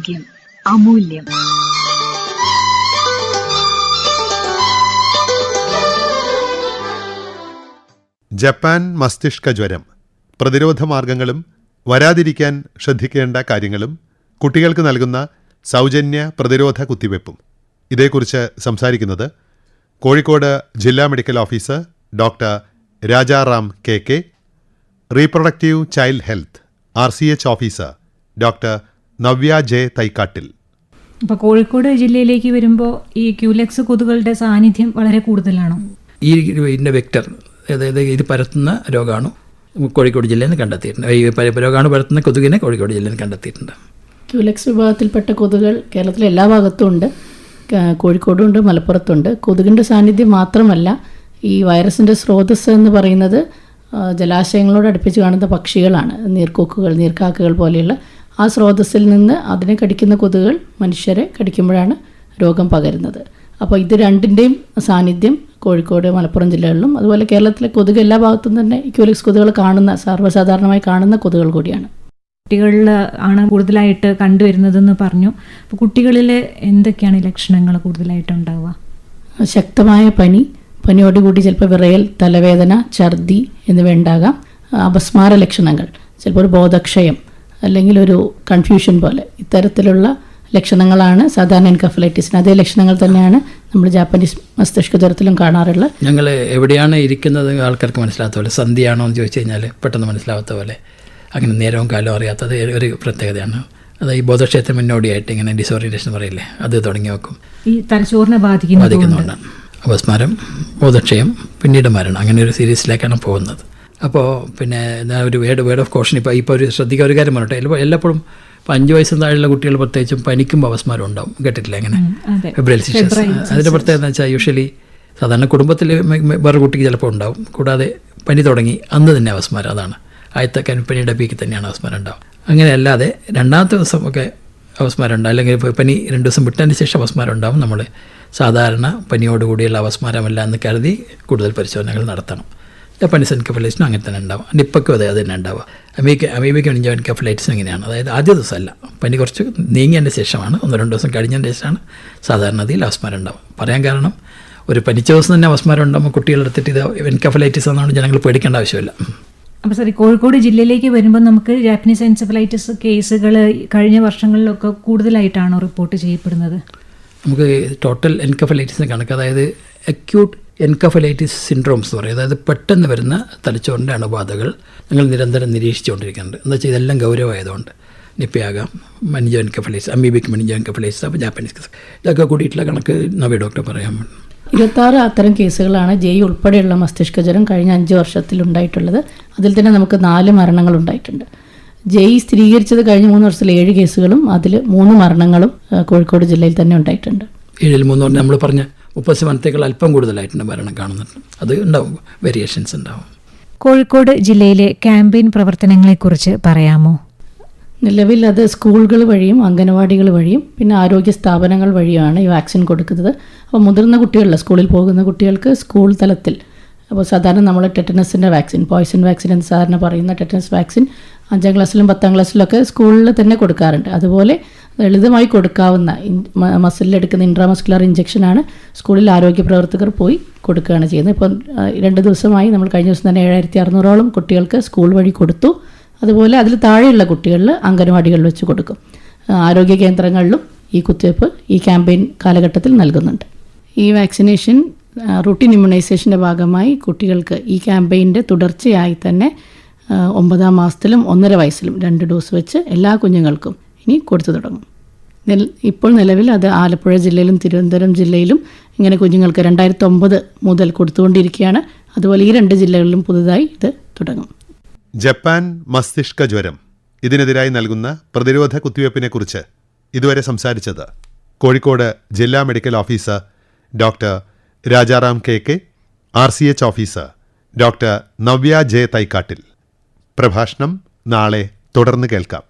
ആരോഗ്യം അമൂല്യം. ജപ്പാൻ മസ്തിഷ്ക ജ്വരം. പ്രതിരോധ മാർഗങ്ങളും വരാതിരിക്കാൻ ശ്രദ്ധിക്കേണ്ട കാര്യങ്ങളും കുട്ടികൾക്ക് നൽകുന്ന സൗജന്യ പ്രതിരോധ കുത്തിവയ്പ്പും ഇതേക്കുറിച്ച് സംസാരിക്കുന്നത് കോഴിക്കോട് ജില്ലാ medical officer doctor Rajaram K K reproductive child health R C H officer doctor Navya J തൈക്കാട്ടിൽ. അപ്പോൾ കോഴിക്കോട് ജില്ലയിലേക്ക് വരുമ്പോൾ ഈ ക്യൂലെക്സ് കൊതുകളുടെ സാന്നിധ്യം വളരെ കൂടുതലാണോ. ഈ ഇതിന്റെ വെക്ടർ അതായത് ഇത് പരത്തുന്ന രോഗമാണ് കോഴിക്കോട് ജില്ലയിൽ നിന്ന് കണ്ടെത്തിയിട്ടുണ്ട്. ഈ രോഗാണു പരത്തുന്ന കൊതുകിനെ കോഴിക്കോട് ജില്ലയിൽ നിന്ന് കണ്ടെത്തിയിട്ടുണ്ട്. ക്യൂലെക്സ് വിഭാഗത്തിൽപ്പെട്ട കൊതുകൾ കേരളത്തിലെ എല്ലാ ഭാഗത്തും ഉണ്ട്. കോഴിക്കോടും ഉണ്ട് മലപ്പുറത്തുണ്ട്. കൊതുകിന്റെ സാന്നിധ്യം മാത്രമല്ല ഈ വൈറസിന്റെ സ്രോതസ് എന്ന് പറയുന്നത് ജലാശയങ്ങളോട് അടുപ്പിച്ച് കാണുന്ന പക്ഷികളാണ്. നീർക്കൊക്കുകൾ നീർക്കാക്കകൾ പോലെയുള്ള ആ സ്രോതസ്സിൽ നിന്ന് അതിനെ കടിക്കുന്ന കൊതുകുകൾ മനുഷ്യരെ കടിക്കുമ്പോഴാണ് രോഗം പകരുന്നത്. അപ്പോൾ ഇത് രണ്ടിന്റെയും സാന്നിധ്യം കോഴിക്കോട് മലപ്പുറം ജില്ലകളിലും അതുപോലെ കേരളത്തിലെ കൊതുക് എല്ലാ ഭാഗത്തും തന്നെ ഇക്യൂലിക്സ് കൊതുകൾ കൊതുകുകൾ കാണുന്ന സർവസാധാരണമായി കാണുന്ന കൊതുകുകൾ കൂടിയാണ്. കുട്ടികളിൽ ആണ് കൂടുതലായിട്ട് കണ്ടുവരുന്നതെന്ന് പറഞ്ഞു. അപ്പോൾ കുട്ടികളിൽ എന്തൊക്കെയാണ് ലക്ഷണങ്ങൾ കൂടുതലായിട്ട് ഉണ്ടാവുക? ശക്തമായ പനി പനിയോടുകൂടി ചിലപ്പോൾ വിറയൽ തലവേദന ഛർദി എന്നിവ ഉണ്ടാകാം. അപസ്മാര ലക്ഷണങ്ങൾ ചിലപ്പോൾ ഒരു ബോധക്ഷയം അല്ലെങ്കിൽ ഒരു കൺഫ്യൂഷൻ പോലെ. ഇത്തരത്തിലുള്ള ലക്ഷണങ്ങളാണ് സാധാരണ എൻകഫലൈറ്റിസിന് അതേ ലക്ഷണങ്ങൾ തന്നെയാണ് നമ്മൾ ജാപ്പനീസ് മസ്തിഷ്ക ജ്വരത്തിലും കാണാറുള്ളത് ഞങ്ങൾ എവിടെയാണ് ഇരിക്കുന്നത് ആൾക്കാർക്ക് മനസ്സിലാത്ത പോലെ സന്ധ്യയാണോ എന്ന് ചോദിച്ചു കഴിഞ്ഞാൽ പെട്ടെന്ന് മനസ്സിലാവാത്ത പോലെ അങ്ങനെ നേരവും കാലവും അറിയാത്തത് ഒരു പ്രത്യേകതയാണ്. അത് ഈ ബോധക്ഷേത്രം മുന്നോടിയായിട്ട് ഇങ്ങനെ ഡിസോറിയന്റേഷൻ പറയില്ലേ അത് തുടങ്ങി വെക്കും. ഈ തലച്ചോറിനെ ബാധിക്കുന്നുണ്ട് അപസ്മാരം ബോധക്ഷയം പിന്നീട് മരണം അങ്ങനെ ഒരു സീരീസിലേക്കാണ് പോകുന്നത്. അപ്പോൾ പിന്നെ ഞാൻ ഒരു വേർഡ് വേർഡ് ഓഫ് കോഷൻ ഇപ്പോൾ ഇപ്പോൾ ഒരു ശ്രദ്ധിക്കുക ഒരു കാര്യം പറഞ്ഞോട്ടെ എല്ലാ- എല്ലാപ്പോഴും ഇപ്പോൾ അഞ്ച് വയസ്സിന് താഴെയുള്ള കുട്ടികൾ പ്രത്യേകിച്ചും പനിക്കും അവസ്മാരം ഉണ്ടാവും. കേട്ടിട്ടില്ല അങ്ങനെ? ഫെബ്രുവരി സിക്സ് അതിന്റെ പ്രത്യേകത എന്ന് വെച്ചാൽ യൂഷ്വലി സാധാരണ കുടുംബത്തിൽ വേറെ കുട്ടിക്ക് ചിലപ്പോൾ ഉണ്ടാവും. കൂടാതെ പനി തുടങ്ങി അന്ന് തന്നെ അവസ്മാരം അതാണ്. ആദ്യത്തെ കനിപ്പനിയുടെ പീക്ക് തന്നെയാണ് അവസ്മാരം ഉണ്ടാവും അങ്ങനെ അല്ലാതെ രണ്ടാമത്തെ ദിവസം ഒക്കെ അവസ്മാരം ഉണ്ടാവും അല്ലെങ്കിൽ പനി രണ്ട് ദിവസം വിട്ടതിന് ശേഷം അവസ്മാരം ഉണ്ടാവും നമ്മൾ സാധാരണ പനിയോടുകൂടിയുള്ള അവസ്മാരമല്ല എന്ന് കരുതി കൂടുതൽ പരിശോധനകൾ നടത്തണം. ജപ്പാനീസ് എൻകഫലൈറ്റിനും അങ്ങനെ തന്നെ ഉണ്ടാവും നിപ്പയ്ക്കും അതെ അത് തന്നെ ഉണ്ടാവുക. അമീബിക്ക് അമീബിക്ക് എൻജോ എൻകഫലൈറ്റിസ് അങ്ങനെയാണ്. അതായത് ആദ്യ ദിവസമല്ല. പനി കുറച്ച് നീങ്ങിയതിന്റെ ശേഷമാണ്. ഒന്ന് രണ്ട് ദിവസം കഴിഞ്ഞതിന്റെ ശേഷമാണ് സാധാരണഗതിയിൽ അവസ്മാരം ഉണ്ടാവും പറയാൻ കാരണം ഒരു പനിച്ച ദിവസം തന്നെ അവസ്മാരം ഉണ്ടാകുമ്പോൾ കുട്ടികളെടുത്തിട്ട് ഇത് എൻകഫലൈറ്റിസ് എന്നാണ് ജനങ്ങൾ പേടിക്കേണ്ട ആവശ്യമില്ല. അപ്പോൾ സാറി കോഴിക്കോട് ജില്ലയിലേക്ക് വരുമ്പോൾ നമുക്ക് ജാപ്പനീസ് എൻസെഫലൈറ്റിസ് കേസുകൾ കഴിഞ്ഞ വർഷങ്ങളിലൊക്കെ കൂടുതലായിട്ടാണോ റിപ്പോർട്ട് ചെയ്യപ്പെടുന്നത്? നമുക്ക് ടോട്ടൽ എൻകഫലൈറ്റിസിന് കണക്ക്. അതായത് അക്യൂട്ട് എൻകഫലൈറ്റിസ് സിൻഡ്രോംസ് എന്ന് പറയും. അതായത് പെട്ടെന്ന് വരുന്ന തലച്ചോറിന്റെ അണുബാധകൾ ഞങ്ങൾ നിരന്തരം നിരീക്ഷിച്ചുകൊണ്ടിരിക്കുന്നുണ്ട്. എന്താ വെച്ചാൽ ഇതെല്ലാം ഗൗരവമായതുകൊണ്ട്. നിപ്പയാകാം മനിജോ എൻകഫലൈസ് അമീബിക് മനിജോ എൻകഫലൈസ് അപ്പോൾ ജാപ്പനീസ് ഇതൊക്കെ കൂടിയിട്ടുള്ള കണക്ക് നവി ഡോക്ടർ പറയാൻ ഇരുപത്താറ് അത്തരം കേസുകളാണ് ജെയ് ഉൾപ്പെടെയുള്ള മസ്തിഷ്ക ജ്വരം കഴിഞ്ഞ അഞ്ച് വർഷത്തിൽ ഉണ്ടായിട്ടുള്ളത് അതിൽ തന്നെ നമുക്ക് നാല് മരണങ്ങൾ ഉണ്ടായിട്ടുണ്ട്. ജെയ് സ്ഥിരീകരിച്ചത് കഴിഞ്ഞ മൂന്ന് വർഷത്തിൽ ഏഴ് കേസുകളും അതിൽ മൂന്ന് മരണങ്ങളും കോഴിക്കോട് ജില്ലയിൽ തന്നെ ഉണ്ടായിട്ടുണ്ട്. ഏഴിൽ മൂന്ന് നമ്മൾ പറഞ്ഞ മുപ്പത് ശതമാനത്തേക്കാൾ അല്പം കൂടുതലായിട്ടുണ്ട് മരണം കാണുന്നുണ്ട്. അത് ഉണ്ടാവും വേരിയേഷൻസ് ഉണ്ടാവും. കോഴിക്കോട് ജില്ലയിലെ ക്യാമ്പയിൻ പ്രവർത്തനങ്ങളെക്കുറിച്ച് പറയാമോ? നിലവിൽ അത് സ്കൂളുകൾ വഴിയും അംഗനവാടികൾ വഴിയും പിന്നെ ആരോഗ്യ സ്ഥാപനങ്ങൾ വഴിയുമാണ് ഈ വാക്സിൻ കൊടുക്കുന്നത്. അപ്പോൾ മുതിർന്ന കുട്ടികളിൽ സ്കൂളിൽ പോകുന്ന കുട്ടികൾക്ക് സ്കൂൾ തലത്തിൽ. അപ്പോൾ സാധാരണ നമ്മൾ ടെറ്റനസിന്റെ വാക്സിൻ പോയ്സൺ വാക്സിൻ എന്ന് സാധാരണ പറയുന്ന ടെറ്റനസ് വാക്സിൻ അഞ്ചാം ക്ലാസ്സിലും പത്താം ക്ലാസ്സിലൊക്കെ സ്കൂളിൽ തന്നെ കൊടുക്കാറുണ്ട്. അതുപോലെ ലളിതമായി കൊടുക്കാവുന്ന മസിലിൽ എടുക്കുന്ന ഇൻട്രാമസ്കുലർ ഇഞ്ചക്ഷനാണ് സ്കൂളിൽ ആരോഗ്യ പ്രവർത്തകർ പോയി കൊടുക്കുകയാണ് ചെയ്യുന്നത്. ഇപ്പം രണ്ട് ദിവസമായി നമ്മൾ കഴിഞ്ഞ ദിവസം തന്നെ ഏഴായിരത്തി അറുന്നൂറോളം കുട്ടികൾക്ക് സ്കൂൾ വഴി കൊടുത്തു. അതുപോലെ അതിൽ താഴെയുള്ള കുട്ടികളിൽ അംഗനവാടികളിൽ വെച്ച് കൊടുക്കും. ആരോഗ്യ കേന്ദ്രങ്ങളിലും ഈ കുത്തിവയ്പ്പ് ഈ ക്യാമ്പയിൻ കാലഘട്ടത്തിൽ നൽകുന്നുണ്ട്. ഈ വാക്സിനേഷൻ റൂട്ടീൻ ഇമ്മ്യൂണൈസേഷന്റെ ഭാഗമായി കുട്ടികൾക്ക് ഈ ക്യാമ്പയിന്റെ തുടർച്ചയായി തന്നെ ഒമ്പതാം മാസത്തിലും ഒന്നര വയസ്സിലും രണ്ട് ഡോസ് വെച്ച് എല്ലാ കുഞ്ഞുങ്ങൾക്കും ഇനി കൊടുത്തു തുടങ്ങും. ഇപ്പോൾ നിലവിൽ അത് ആലപ്പുഴ ജില്ലയിലും തിരുവനന്തപുരം ജില്ലയിലും ഇങ്ങനെ കുഞ്ഞുങ്ങൾക്ക് രണ്ടായിരത്തി ഒമ്പത് മുതൽ കൊടുത്തുകൊണ്ടിരിക്കുകയാണ്. അതുപോലെ ഈ രണ്ട് ജില്ലകളിലും പുതുതായി ഇത് തുടങ്ങും. ജപ്പാൻ മസ്തിഷ്ക ജ്വരം. ഇതിനെതിരായി നൽകുന്ന പ്രതിരോധ കുത്തിവയ്പ്പിനെക്കുറിച്ച് ഇതുവരെ സംസാരിച്ചത് കോഴിക്കോട് ജില്ലാ medical officer doctor Rajaram K K R C H officer doctor Navya J തൈക്കാട്ടിൽ. പ്രഭാഷണം നാളെ തുടർന്ന് കേൾക്കാം.